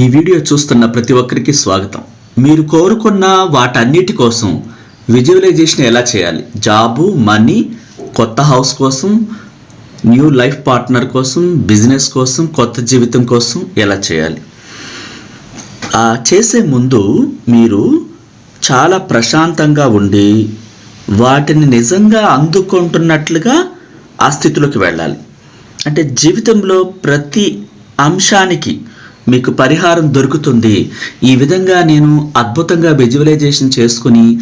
ఈ వీడియో చూస్తున్న ప్రతి ఒక్కరికి స్వాగతం. మీరు కోరుకున్న వాటన్నిటి కోసం విజువలైజేషన్ ఎలా చేయాలి? జాబు మనీ కొత్త హౌస్ కోసం న్యూ లైఫ్ పార్ట్నర్ కోసం బిజినెస్ కోసం కొత్త జీవితం కోసం ఎలా చేయాలి? ఆ చేసే ముందు మీరు చాలా ప్రశాంతంగా ఉండి వాటిని నిజంగా అందుకుంటున్నట్లుగా ఆ స్థితిలోకి వెళ్ళాలి. అంటే జీవితంలో ప్రతి అంశానికి మీకు పరిహారం దొరుకుతుంది. ఈ విధంగా నేను అద్భుతంగా విజువలైజేషన్ చేసుకుని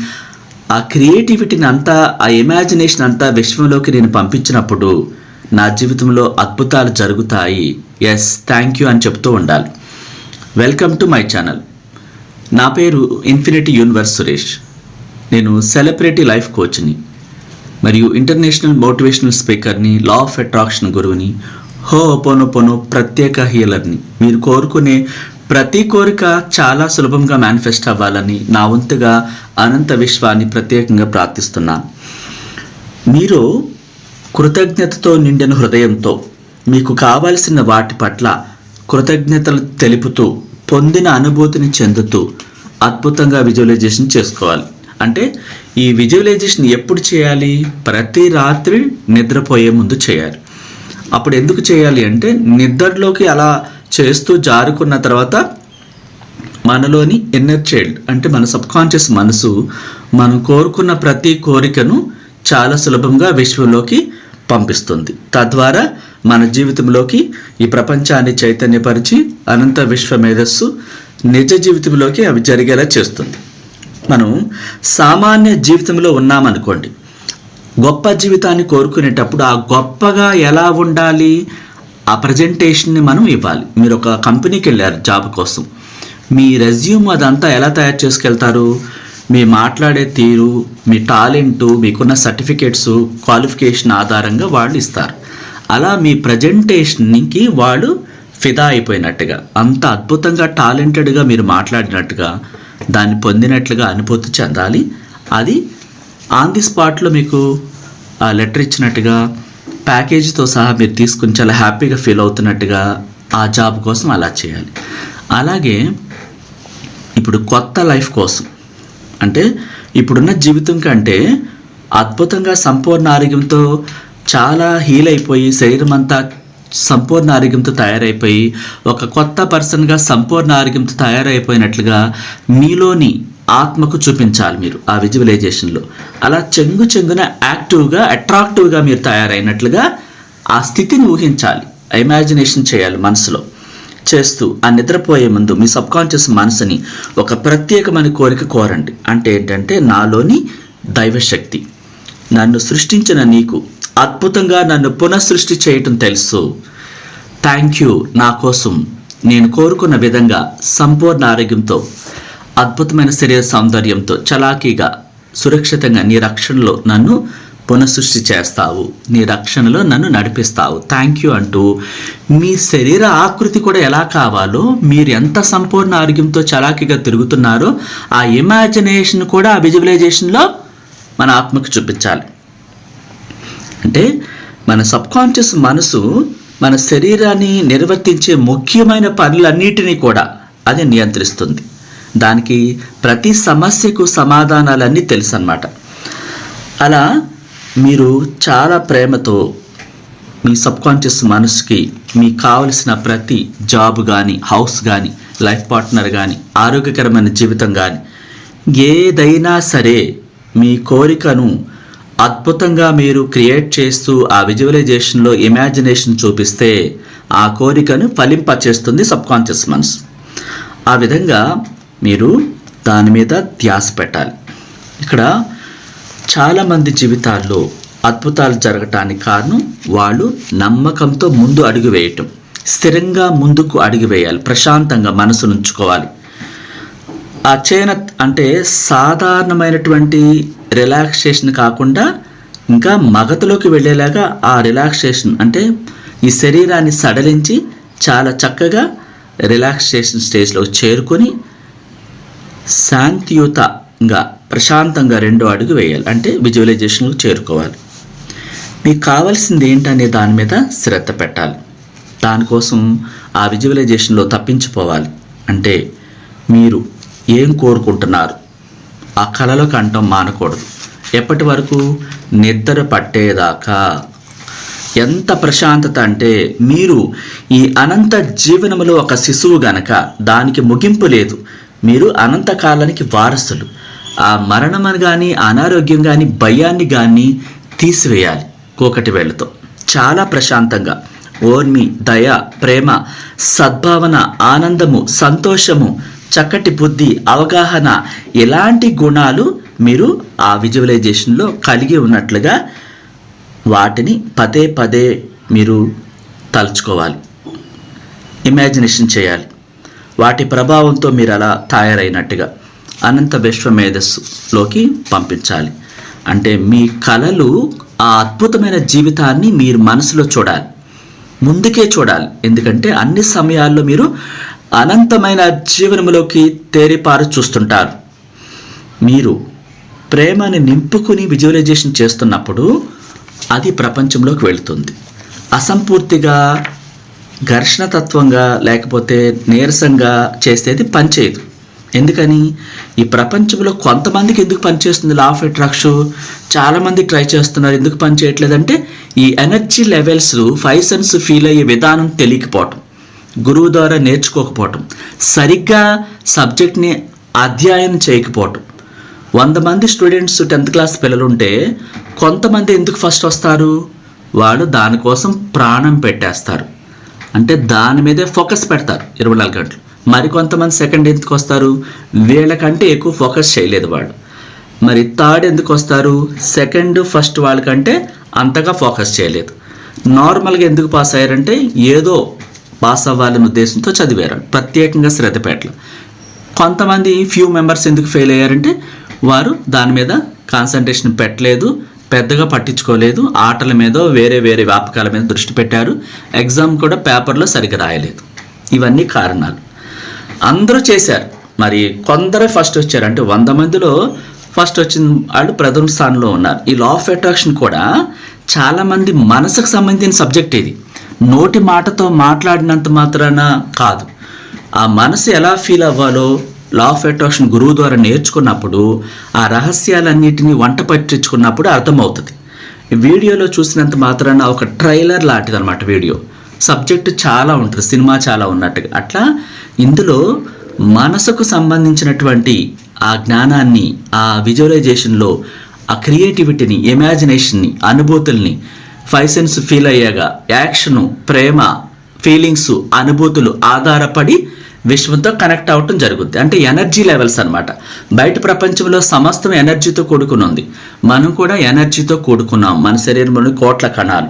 ఆ క్రియేటివిటీని అంతా ఆ ఇమాజినేషన్ అంతా విశ్వంలోకి నేను పంపించినప్పుడు నా జీవితంలో అద్భుతాలు జరుగుతాయి. ఎస్ థ్యాంక్ యూ అని చెప్తూ ఉండాలి. వెల్కమ్ టు మై ఛానల్ నా పేరు ఇన్ఫినిటీ యూనివర్స్ సురేష్. నేను సెలబ్రిటీ లైఫ్ కోచ్ని మరియు ఇంటర్నేషనల్ మోటివేషనల్ స్పీకర్ని లా ఆఫ్ అట్రాక్షన్ గురువుని హో పొను ప్రత్యేక హీలర్ని. మీరు కోరుకునే ప్రతి కోరిక చాలా సులభంగా మేనిఫెస్ట్ అవ్వాలని నా వంతుగా అనంత విశ్వాన్ని ప్రత్యేకంగా ప్రార్థిస్తున్నాను మీరు కృతజ్ఞతతో నిండిన హృదయంతో మీకు కావలసిన వాటి పట్ల కృతజ్ఞతలు తెలుపుతూ పొందిన అనుభూతిని చెందుతూ అద్భుతంగా విజువలైజేషన్ చేసుకోవాలి. అంటే ఈ విజువలైజేషన్ ఎప్పుడు చేయాలి? ప్రతి రాత్రి నిద్రపోయే ముందు చేయాలి. అప్పుడు ఎందుకు చేయాలి అంటే నిద్రలోకి అలా చేస్తూ జారుకున్న తర్వాత మనలోని ఇన్నర్ చైల్డ్ అంటే మన సబ్కాన్షియస్ మనసు మనం కోరుకున్న ప్రతి కోరికను చాలా సులభంగా విశ్వంలోకి పంపిస్తుంది. తద్వారా మన జీవితంలోకి ఈ ప్రపంచాన్ని చైతన్యపరిచి అనంత విశ్వ మేధస్సు నిజ జీవితంలోకి అవి జరిగేలా చేస్తుంది. మనం సామాన్య జీవితంలో ఉన్నామనుకోండి గొప్ప జీవితాన్ని కోరుకునేటప్పుడు ఆ గొప్పగా ఎలా ఉండాలి? ఆ ప్రజెంటేషన్ని మనం ఇవ్వాలి. మీరు ఒక కంపెనీకి వెళ్ళారు జాబ్ కోసం. మీ రెజ్యూమ్ అదంతా ఎలా తయారు చేసుకెళ్తారు? మీ మాట్లాడే తీరు మీ టాలెంటు మీకున్న సర్టిఫికేట్స్ క్వాలిఫికేషన్ ఆధారంగా వాళ్ళు ఇస్తారు. అలా మీ ప్రజెంటేషన్కి వాళ్ళు ఫిదా అయిపోయినట్టుగా అంత అద్భుతంగా టాలెంటెడ్గా మీరు మాట్లాడినట్టుగా దాన్ని పొందినట్లుగా అనుభూతి చెందాలి. అది ఆన్ ది స్పాట్లో మీకు ఆ లెటర్ ఇచ్చినట్టుగా ప్యాకేజీతో సహా మీరు తీసుకుని చాలా హ్యాపీగా ఫీల్ అవుతున్నట్టుగా ఆ జాబ్ కోసం అలా చేయాలి. అలాగే ఇప్పుడు కొత్త లైఫ్ కోసం అంటే ఇప్పుడున్న జీవితం కంటే అద్భుతంగా సంపూర్ణ ఆరోగ్యంతో చాలా హీల్ అయిపోయి శరీరం అంతా సంపూర్ణ ఆరోగ్యంతో తయారైపోయి ఒక కొత్త పర్సన్గా సంపూర్ణ ఆరోగ్యంతో తయారైపోయినట్లుగా మీలోని ఆత్మకు చూపించాలి మీరు ఆ విజువలైజేషన్లో. అలా చెంగు చెంగున యాక్టివ్గా అట్రాక్టివ్గా మీరు తయారైనట్లుగా ఆ స్థితిని ఊహించాలి. ఇమాజినేషన్ చేయాలి మనసులో. చేస్తూ ఆ నిద్రపోయే ముందు మీ సబ్కాన్షియస్ మనసుని ఒక ప్రత్యేకమైన కోరిక కోరండి. అంటే ఏంటంటే నాలోని దైవశక్తి. నన్ను సృష్టించిన నీకు అద్భుతంగా నన్ను పునఃసృష్టి చేయటం తెలుసు. థ్యాంక్ యూ నా కోసం. నేను కోరుకున్న విధంగా సంపూర్ణ ఆరోగ్యంతో. అద్భుతమైన శరీర సౌందర్యంతో చలాకీగా సురక్షితంగా నీ రక్షణలో నన్ను పునఃసృష్టి చేస్తావు. నీ రక్షణలో నన్ను నడిపిస్తావు. థ్యాంక్ యూ అంటూ మీ శరీర ఆకృతి కూడా ఎలా కావాలో మీరు ఎంత సంపూర్ణ ఆరోగ్యంతో చలాకీగా తిరుగుతున్నారో ఆ ఇమాజినేషన్ కూడా ఆ విజువలైజేషన్లో మన ఆత్మకు చూపించాలి. అంటే మన సబ్కాన్షియస్ మనసు మన శరీరాన్ని నిర్వర్తించే ముఖ్యమైన పనులన్నిటినీ కూడా అది నియంత్రిస్తుంది. దానికి ప్రతి సమస్యకు సమాధానాలన్నీ తెలుసు అన్నమాట అలా మీరు చాలా ప్రేమతో మీ సబ్కాన్షియస్ మనసుకి మీకు కావలసిన ప్రతి జాబ్ కానీ హౌస్ కానీ లైఫ్ పార్ట్నర్ కానీ ఆరోగ్యకరమైన జీవితం కానీ ఏదైనా సరే మీ కోరికను అద్భుతంగా మీరు క్రియేట్ చేస్తూ ఆ విజువలైజేషన్లో ఇమాజినేషన్ చూపిస్తే ఆ కోరికను ఫలింపచేస్తుంది సబ్కాన్షియస్ మనసు. ఆ విధంగా మీరు దాని మీద ధ్యాస పెట్టాలి. ఇక్కడ చాలామంది జీవితాల్లో అద్భుతాలు జరగటానికి కారణం వాళ్ళు నమ్మకంతో ముందు అడుగు వేయటం. స్థిరంగా ముందుకు అడుగు వేయాలి. ప్రశాంతంగా మనసు ఉంచుకోవాలి ఆ చైన అంటే సాధారణమైనటువంటి రిలాక్సేషన్ కాకుండా ఇంకా మగతలోకి వెళ్ళేలాగా ఆ రిలాక్సేషన్ అంటే ఈ శరీరాన్ని సడలించి చాలా చక్కగా రిలాక్సేషన్ స్టేజ్లో చేరుకొని శాంతియుతంగా ప్రశాంతంగా రెండో అడుగు వేయాలి. అంటే విజువలైజేషన్కు చేరుకోవాలి. మీకు కావాల్సింది ఏంటనే దాని మీద శ్రద్ధ పెట్టాలి. దానికోసం ఆ విజువలైజేషన్లో తప్పించిపోవాలి అంటే మీరు ఏం కోరుకుంటున్నారు? ఆ కళలో కంఠం మానకూడదు. ఎప్పటి వరకు? నిద్ర పట్టేదాకా. ఎంత ప్రశాంతత అంటే మీరు ఈ అనంత జీవనములో ఒక శిశువు గనక దానికి ముగింపు లేదు. మీరు అనంతకాలానికి వారసులు. ఆ మరణం కానీ అనారోగ్యం కానీ భయాన్ని కానీ తీసివేయాలి కోకటి వేళ్ళతో. చాలా ప్రశాంతంగా. ఓర్మి దయ ప్రేమ సద్భావన ఆనందము సంతోషము చక్కటి బుద్ధి అవగాహన ఎలాంటి గుణాలు మీరు ఆ విజువలైజేషన్లో కలిగి ఉన్నట్లుగా వాటిని పదే పదే మీరు తలుచుకోవాలి. ఇమాజినేషన్ చేయాలి. వాటి ప్రభావంతో మీరు అలా తయారైనట్టుగా అనంత విశ్వ మేధస్సులోకి పంపించాలి. అంటే మీ కళలు ఆ అద్భుతమైన జీవితాన్ని మీరు మనసులో చూడాలి. ముందుకే చూడాలి. ఎందుకంటే అన్ని సమయాల్లో మీరు అనంతమైన జీవనములోకి తేరిపారు చూస్తుంటారు. మీరు ప్రేమని నింపుకుని విజువలైజేషన్ చేస్తున్నప్పుడు అది ప్రపంచంలోకి వెళుతుంది. అసంపూర్తిగా ఘర్షణతత్వంగా లేకపోతే నీరసంగా చేసేది పనిచేయదు. ఎందుకని? ఈ ప్రపంచంలో కొంతమందికి ఎందుకు పనిచేస్తుంది లా ఆఫ్ అట్రాక్షన్ చాలామంది ట్రై చేస్తున్నారు ఎందుకు పని చేయట్లేదంటే ఈ energy levels five sense feel అయ్యే విధానం తెలియకపోవటం గురువు ద్వారా నేర్చుకోకపోవటం సరిగ్గా సబ్జెక్ట్ని అధ్యయనం చేయకపోవటం. వంద మంది స్టూడెంట్స్ టెన్త్ క్లాస్ పిల్లలు ఉంటే కొంతమంది ఎందుకు ఫస్ట్ వస్తారు? వాళ్ళు దానికోసం ప్రాణం పెట్టేస్తారు. అంటే దాని మీదే ఫోకస్ పెడతారు ఇరవై నాలుగు గంటలు. మరి కొంతమంది సెకండ్ ఎందుకు వస్తారు? వీళ్ళకంటే ఎక్కువ ఫోకస్ చేయలేదు వాళ్ళు. మరి థర్డ్ ఎందుకు వస్తారు? సెకండ్ ఫస్ట్ వాళ్ళకంటే అంతగా ఫోకస్ చేయలేదు. నార్మల్గా ఎందుకు పాస్ అయ్యారంటే ఏదో పాస్ అవ్వాలనే ఉద్దేశంతో చదివారు. ప్రత్యేకంగా శ్రద్ధ పెట్టలే. కొంతమంది ఫ్యూ మెంబర్స్ ఎందుకు ఫెయిల్ అయ్యారంటే వారు దాని మీద కాన్సన్ట్రేషన్ పెట్టలేదు. పెద్దగా పట్టించుకోలేదు. ఆటల మీద వేరే వేరే వ్యాపకాల మీద దృష్టి పెట్టారు. ఎగ్జామ్ కూడా పేపర్లో సరిగ్గా రాయలేదు. ఇవన్నీ కారణాలు. అందరూ చేశారు. మరి కొందరే ఫస్ట్ వచ్చారు. అంటే వంద మందిలో ఫస్ట్ వచ్చిన వాళ్ళు ప్రథమ స్థానంలో ఉన్నారు. ఈ లా ఆఫ్ అట్రాక్షన్ కూడా చాలామంది మనసుకు సంబంధించిన సబ్జెక్ట్ ఇది. నోటి మాటతో మాట్లాడినంత మాత్రాన కాదు. ఆ మనసు ఎలా ఫీల్ అవ్వాలో లా ఆఫ్ అట్రాక్షన్ గురువు ద్వారా నేర్చుకున్నప్పుడు ఆ రహస్యాలన్నిటినీ వంట పట్టించుకున్నప్పుడు అర్థమవుతుంది. వీడియోలో చూసినంత మాత్రాన ఒక ట్రైలర్ లాంటిది అనమాట వీడియో. సబ్జెక్ట్ చాలా ఉంటుంది సినిమా చాలా ఉన్నట్టుగా. అట్లా ఇందులో మనసుకు సంబంధించినటువంటి ఆ జ్ఞానాన్ని ఆ విజువలైజేషన్లో ఆ క్రియేటివిటీని ఇమాజినేషన్ని అనుభూతుల్ని ఫైవ్ సెన్స్ ఫీల్ అయ్యాగా యాక్షను ప్రేమ ఫీలింగ్స్ అనుభూతులు ఆధారపడి విశ్వంతో కనెక్ట్ అవ్వటం జరుగుద్ది. అంటే ఎనర్జీ లెవెల్స్ అనమాట బయట ప్రపంచంలో సమస్తం ఎనర్జీతో కూడుకుని ఉంది. మనం కూడా ఎనర్జీతో కూడుకున్నాం. మన శరీరంలోని కోట్ల కణాలు.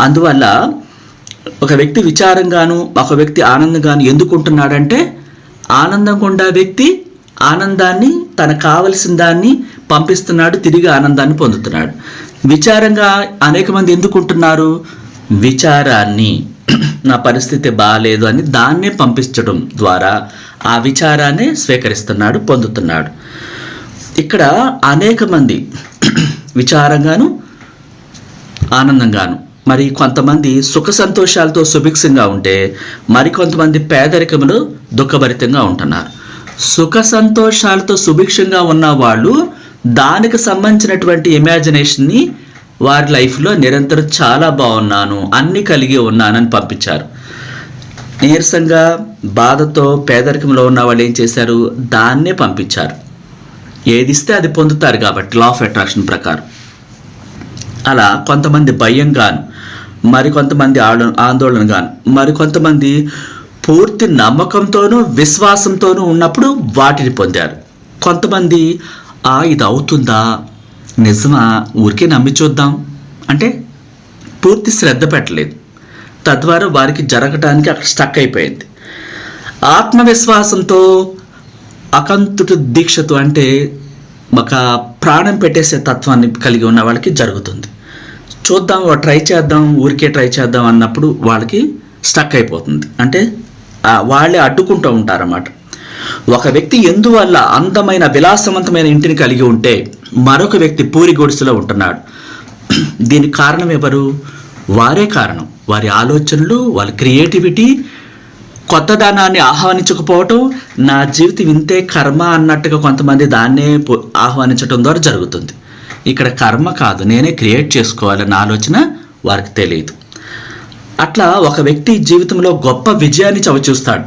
అందువల్ల ఒక వ్యక్తి విచారంగాను ఒక వ్యక్తి ఆనందంగాను ఎందుకుంటున్నాడంటే ఆనందంగా ఉండే వ్యక్తి ఆనందాన్ని తనకు కావలసిన దాన్ని పంపిస్తున్నాడు తిరిగి ఆనందాన్ని పొందుతున్నాడు. విచారంగా అనేక మంది ఎందుకుంటున్నారు? విచారాన్ని. నా పరిస్థితి బాగాలేదు అని దాన్నే పంపించడం ద్వారా ఆ విచారాన్ని స్వీకరిస్తున్నాడు పొందుతున్నాడు. ఇక్కడ అనేక మంది విచారంగాను ఆనందంగాను మరి కొంతమంది సుఖ సంతోషాలతో సుభిక్షంగా ఉంటే మరి కొంతమంది పేదరికములు దుఃఖభరితంగా ఉంటున్నారు. సుఖ సంతోషాలతో సుభిక్షంగా ఉన్న వాళ్ళు దానికి సంబంధించినటువంటి ఇమాజినేషన్ని వారి లైఫ్లో నిరంతరం చాలా బాగున్నాను అన్ని కలిగి ఉన్నానని పంపించారు. నీరసంగా బాధతో పేదరికంలో ఉన్న వాళ్ళు ఏం చేశారు? దాన్నే పంపించారు. ఏది ఇస్తే అది పొందుతారు కాబట్టి లా ఆఫ్ అట్రాక్షన్ ప్రకారం. అలా కొంతమంది భయంగాను మరి కొంతమంది ఆడ ఆందోళనగాను మరి కొంతమంది పూర్తి నమ్మకంతోనూ విశ్వాసంతోనూ ఉన్నప్పుడు వాటిని పొందారు. కొంతమంది ఆ ఇది అవుతుందా? నిజమా? ఊరికే నమ్మి చూద్దాం. అంటే పూర్తి శ్రద్ధ పెట్టలేదు. తద్వారా వారికి జరగటానికి అక్కడ స్టక్ అయిపోయింది. ఆత్మవిశ్వాసంతో అకంతుట దీక్షతో అంటే ఒక ప్రాణం పెట్టేసే తత్వాన్ని కలిగి ఉన్న వాళ్ళకి జరుగుతుంది. చూద్దాం ట్రై చేద్దాం ఊరికే ట్రై చేద్దాం అన్నప్పుడు వాళ్ళకి స్టక్ అయిపోతుంది. అంటే వాళ్ళే అడ్డుకుంటూ ఉంటారన్నమాట. ఒక వ్యక్తి ఎందువల్ల అందమైన విలాసవంతమైన ఇంటిని కలిగి ఉంటే మరొక వ్యక్తి పూరి గుడిసెలో ఉంటున్నాడు? దీనికి కారణం ఎవరు? వారే కారణం. వారి ఆలోచనలు వాళ్ళ క్రియేటివిటీ కొత్తదనాన్ని ఆహ్వానించకపోవటం నా జీవితం ఇంతే కర్మ అన్నట్టుగా కొంతమంది దాన్నే ఆహ్వానించడం ద్వారా జరుగుతుంది. ఇక్కడ కర్మ కాదు నేనే క్రియేట్ చేసుకోవాలన్న ఆలోచన వారికి తెలియదు. అట్లా ఒక వ్యక్తి జీవితంలో గొప్ప విజయాన్ని చవిచూస్తాడు.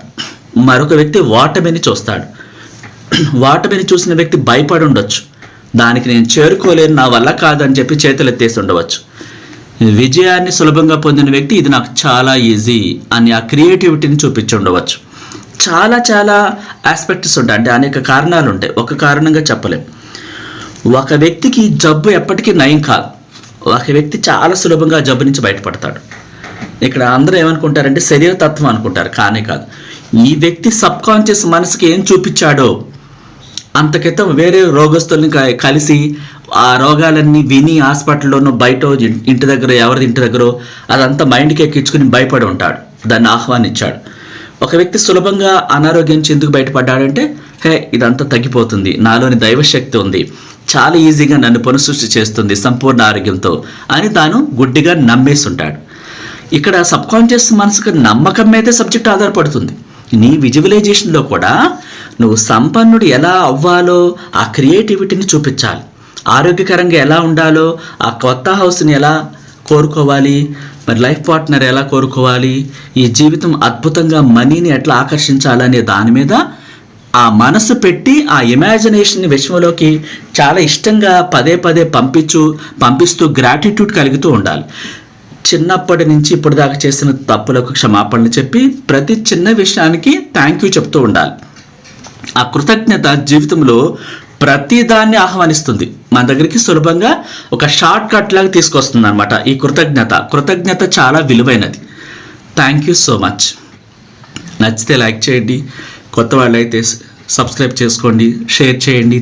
మరొక వ్యక్తి ఓటమిని చూస్తాడు. ఓటమిని చూసిన వ్యక్తి భయపడి ఉండొచ్చు. దానికి నేను చేరుకోలేను నా వల్ల కాదని చెప్పి చేతులు ఎత్తేసి ఉండవచ్చు. విజయాన్ని సులభంగా పొందిన వ్యక్తి ఇది నాకు చాలా ఈజీ అని ఆ క్రియేటివిటీని చూపించి ఉండవచ్చు. చాలా చాలా ఆస్పెక్ట్స్ ఉంటాయి. అంటే అనేక కారణాలు ఉంటాయి. ఒక కారణంగా చెప్పలేం. ఒక వ్యక్తికి జబ్బు ఎప్పటికీ నయం కాదు. ఒక వ్యక్తి చాలా సులభంగా జబ్బు నుంచి బయటపడతాడు. ఇక్కడ అందరూ ఏమనుకుంటారంటే శరీర తత్వం అనుకుంటారు. కానీ కాదు. ఈ వ్యక్తి సబ్ కాన్షియస్ మనసుకి ఏం చూపించాడో? అంతకితం వేరే రోగస్తుల్ని కలిసి ఆ రోగాలన్నీ విని హాస్పిటల్లోనూ బయట ఇంటి దగ్గర ఎవరిది ఇంటి దగ్గర అదంతా మైండ్కి ఎక్కించుకుని భయపడి ఉంటాడు. దాన్ని ఆహ్వానించాడు. ఒక వ్యక్తి సులభంగా అనారోగ్యం చెందుకు బయటపడ్డాడంటే హే ఇదంతా తగ్గిపోతుంది. నాలోని దైవశక్తి ఉంది. చాలా ఈజీగా నన్ను పునఃసృష్టి చేస్తుంది సంపూర్ణ ఆరోగ్యంతో అని తాను గుడ్డిగా నమ్మేసి ఉంటాడు ఇక్కడ సబ్ కాన్షియస్ మనసుకు నమ్మకం మీదే సబ్జెక్ట్ ఆధారపడుతుంది. నీ విజువలైజేషన్లో కూడా నువ్వు సంపన్నుడు ఎలా అవ్వాలో ఆ క్రియేటివిటీని చూపించాలి. ఆరోగ్యకరంగా ఎలా ఉండాలో ఆ కొత్త హౌస్ని ఎలా కోరుకోవాలి మరి లైఫ్ పార్ట్నర్ ఎలా కోరుకోవాలి ఈ జీవితం అద్భుతంగా మనీని ఎట్లా ఆకర్షించాలనే దాని మీద ఆ మనసు పెట్టి ఆ ఇమాజినేషన్ విశ్వంలోకి చాలా ఇష్టంగా పదే పదే పంపించు పంపిస్తూ గ్రాటిట్యూడ్ కలుగుతూ ఉండాలి. చిన్నప్పటి నుంచి ఇప్పుడు దాకా చేసిన తప్పులకు క్షమాపణలు చెప్పి ప్రతి చిన్న విషయానికి థ్యాంక్ యూ చెప్తూ ఉండాలి. ఆ కృతజ్ఞత జీవితంలో ప్రతి దాన్ని ఆహ్వానిస్తుంది. మన దగ్గరికి సులభంగా ఒక షార్ట్ కట్ లాగా తీసుకొస్తుంది అనమాట ఈ కృతజ్ఞత. కృతజ్ఞత చాలా విలువైనది. థ్యాంక్ యూ సో మచ్ నచ్చితే లైక్ చేయండి. కొత్త వాళ్ళైతే సబ్స్క్రైబ్ చేసుకోండి. షేర్ చేయండి.